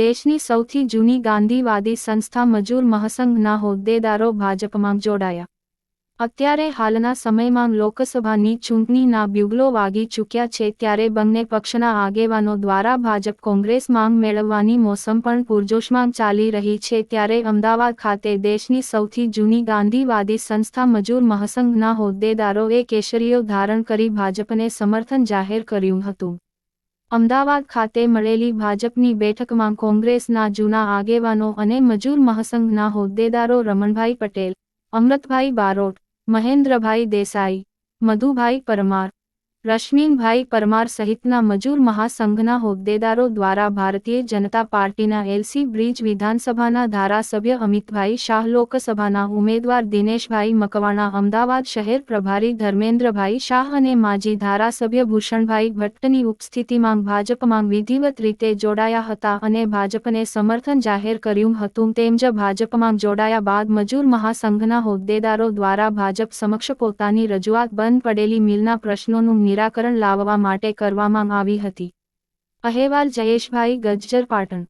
દેશની સૌથી જૂની ગાંધીવાદી સંસ્થા મજૂર મહાસંઘના હોદ્દેદારો ભાજપમાં જોડાયા. અત્યારે હાલના સમયમાં લોકસભાની ચૂંટણીના બ્યુગલો વાગી ચૂક્યા છે ત્યારે બંને પક્ષના આગેવાનો દ્વારા ભાજપ કોંગ્રેસ માંગ મેળવવાની મોસમ પણ પૂરજોશમાં ચાલી રહી છે ત્યારે અમદાવાદ ખાતે દેશની સૌથી જૂની ગાંધીવાદી સંસ્થા મજૂર મહાસંઘના હોદ્દેદારોએ કેસરીઓ ધારણ કરી ભાજપને સમર્થન જાહેર કર્યું હતું. અમદાવાદ ખાતે મળેલી ભાજપની બેઠકમાં કોંગ્રેસના જૂના આગેવાનો અને મજૂર મહાસંઘના હોદ્દેદારો રમણભાઈ પટેલ, અમૃતભાઈ બારોટ, મહેન્દ્રભાઈ દેસાઈ, મધુભાઈ પરમાર રશ્મિનભાઈ પરમાર સહિતના મજૂર મહાસંઘના હોદ્દેદારો દ્વારા ભારતીય જનતા પાર્ટીના એલસી બ્રિજ વિધાનસભાના ધારાસભ્ય અમિતભાઈ શાહ લોકસભાના ઉમેદવાર દિનેશભાઈ મકવાણા, અમદાવાદ શહેર પ્રભારી ધર્મેન્દ્રભાઈ શાહ અને માજી ધારાસભ્ય ભૂષણભાઈ ભટ્ટની ઉપસ્થિતિમાં ભાજપમાં વિધિવત રીતે જોડાયા હતા અને ભાજપને સમર્થન જાહેર કર્યું હતું. તેમજ ભાજપમાં જોડાયા બાદ મજૂર મહાસંઘના હોદ્દેદારો દ્વારા ભાજપ સમક્ષ પોતાની રજૂઆત બંધ પડેલી મિલના પ્રશ્નોનું નિરાકરણ લાવવા માટે કરવામાં આવી હતી. અહેવાલ જયેશભાઈ ગજ્જર પાટણ